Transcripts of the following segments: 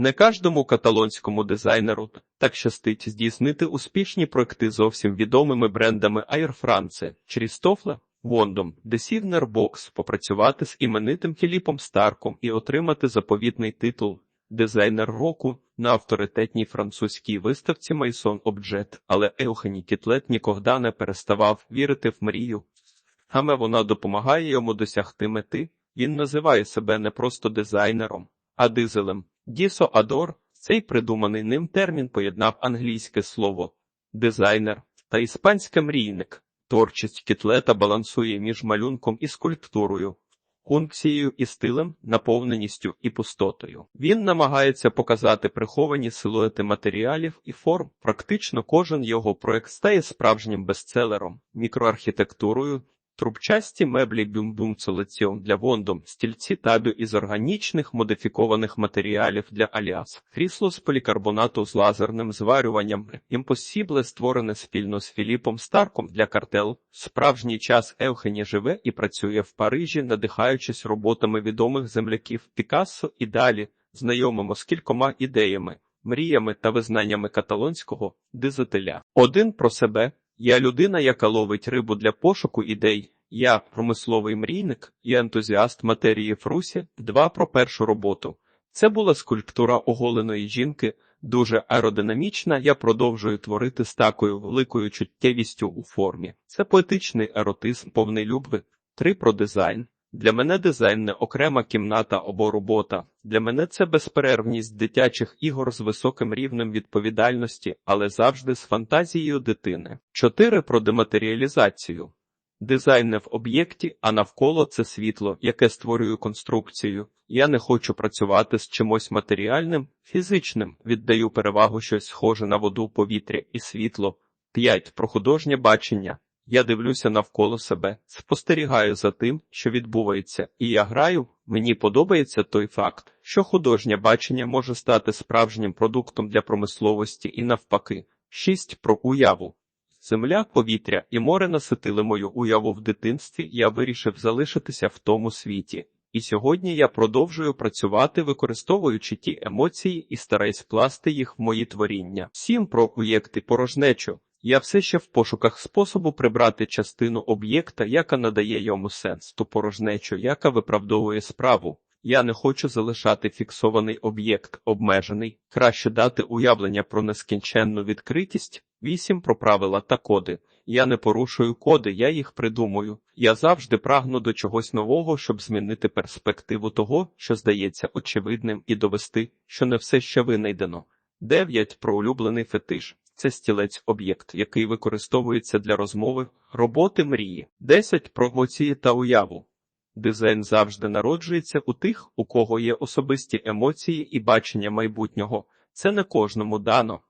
Не кожному каталонському дизайнеру так щастить здійснити успішні проекти зовсім відомими брендами Air France, Крістофле, Вондом, Десівнер Бокс, попрацювати з іменитим Філіпом Старком і отримати заповітний титул Дизайнер року на авторитетній французькій виставці Майсон Обджет, але Еухені Кітлет нікогда не переставав вірити в мрію. Саме вона допомагає йому досягти мети. Він називає себе не просто дизайнером, а дизелем. Дісо Адор, цей придуманий ним термін поєднав англійське слово дизайнер та іспанське мрійник. Творчість кітлета балансує між малюнком і скульптурою, функцією і стилем, наповненістю і пустотою. Він намагається показати приховані силуети матеріалів і форм. Практично кожен його проект стає справжнім бестселером, мікроархітектурою. Трубчасті меблі бюмбум солеціон для вондом, стільці табю із органічних модифікованих матеріалів для аліас, крісло з полікарбонату з лазерним зварюванням, імпосібле створене спільно з Філіпом Старком для картел. Справжній час Евхені живе і працює в Парижі, надихаючись роботами відомих земляків Пікассо і далі, знайомимо з кількома ідеями, мріями та визнаннями каталонського дизателя. Один про себе. Я людина, яка ловить рибу для пошуку ідей. Я промисловий мрійник і ентузіаст матерії Фрусі. Два про першу роботу. Це була скульптура оголеної жінки, дуже аеродинамічна. Я продовжую творити з такою великою чуттєвістю у формі. Це поетичний еротизм, повний любви. Три про дизайн. Для мене дизайн не окрема кімната або робота. Для мене це безперервність дитячих ігор з високим рівнем відповідальності, але завжди з фантазією дитини. Чотири про дематеріалізацію. Дизайн не в об'єкті, а навколо це світло, яке створює конструкцію. Я не хочу працювати з чимось матеріальним, фізичним, віддаю перевагу щось схоже на воду, повітря і світло. 5. Про художнє бачення. Я дивлюся навколо себе, спостерігаю за тим, що відбувається, і я граю. Мені подобається той факт, що художнє бачення може стати справжнім продуктом для промисловості і навпаки. 6. Про уяву. Земля, повітря і море наситили мою уяву в дитинстві. Я вирішив залишитися в тому світі. І сьогодні я продовжую працювати, використовуючи ті емоції і стараюсь вкласти їх в мої творіння. 7. Про проєкти порожнечу. Я все ще в пошуках способу прибрати частину об'єкта, яка надає йому сенс, ту порожнечу, яка виправдовує справу. Я не хочу залишати фіксований об'єкт обмежений, краще дати уявлення про нескінченну відкритість, вісім про правила та коди. Я не порушую коди, я їх придумую. Я завжди прагну до чогось нового, щоб змінити перспективу того, що здається очевидним, і довести, що не все ще винайдено. Дев'ять про улюблений фетиш. Це стілець об'єкт, який використовується для розмови, роботи мрії. 10. Про емоції та уяву. Дизайн завжди народжується у тих, у кого є особисті емоції і бачення майбутнього. Це не кожному дано.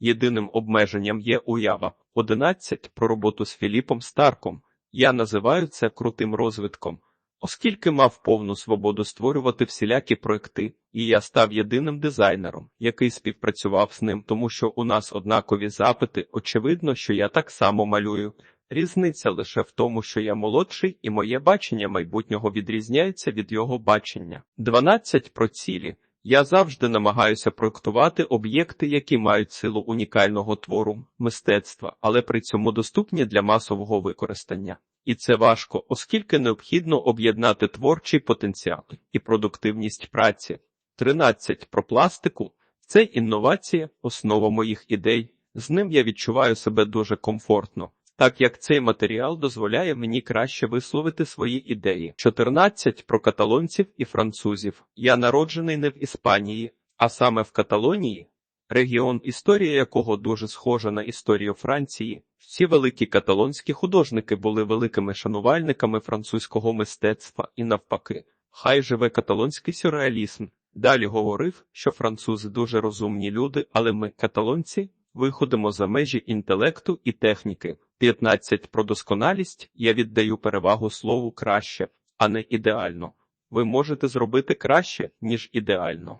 Єдиним обмеженням є уява. 11. Про роботу з Філіпом Старком. Я називаю це крутим розвитком. Оскільки мав повну свободу створювати всілякі проекти, і я став єдиним дизайнером, який співпрацював з ним, тому що у нас однакові запити, очевидно, що я так само малюю. Різниця лише в тому, що я молодший, і моє бачення майбутнього відрізняється від його бачення. 12 про цілі. Я завжди намагаюся проектувати об'єкти, які мають силу унікального твору, мистецтва, але при цьому доступні для масового використання. І це важко, оскільки необхідно об'єднати творчий потенціал і продуктивність праці. 13. Про пластику це інновація, основа моїх ідей. З ним я відчуваю себе дуже комфортно, так як цей матеріал дозволяє мені краще висловити свої ідеї. 14. Про каталонців і французів. Я народжений не в Іспанії, а саме в Каталонії. Регіон, історія якого дуже схожа на історію Франції. Всі великі каталонські художники були великими шанувальниками французького мистецтва і навпаки. Хай живе каталонський сюрреалізм. Далі говорив, що французи дуже розумні люди, але ми, каталонці, виходимо за межі інтелекту і техніки. 15. Про досконалість я віддаю перевагу слову краще, а не ідеально. Ви можете зробити краще, ніж ідеально.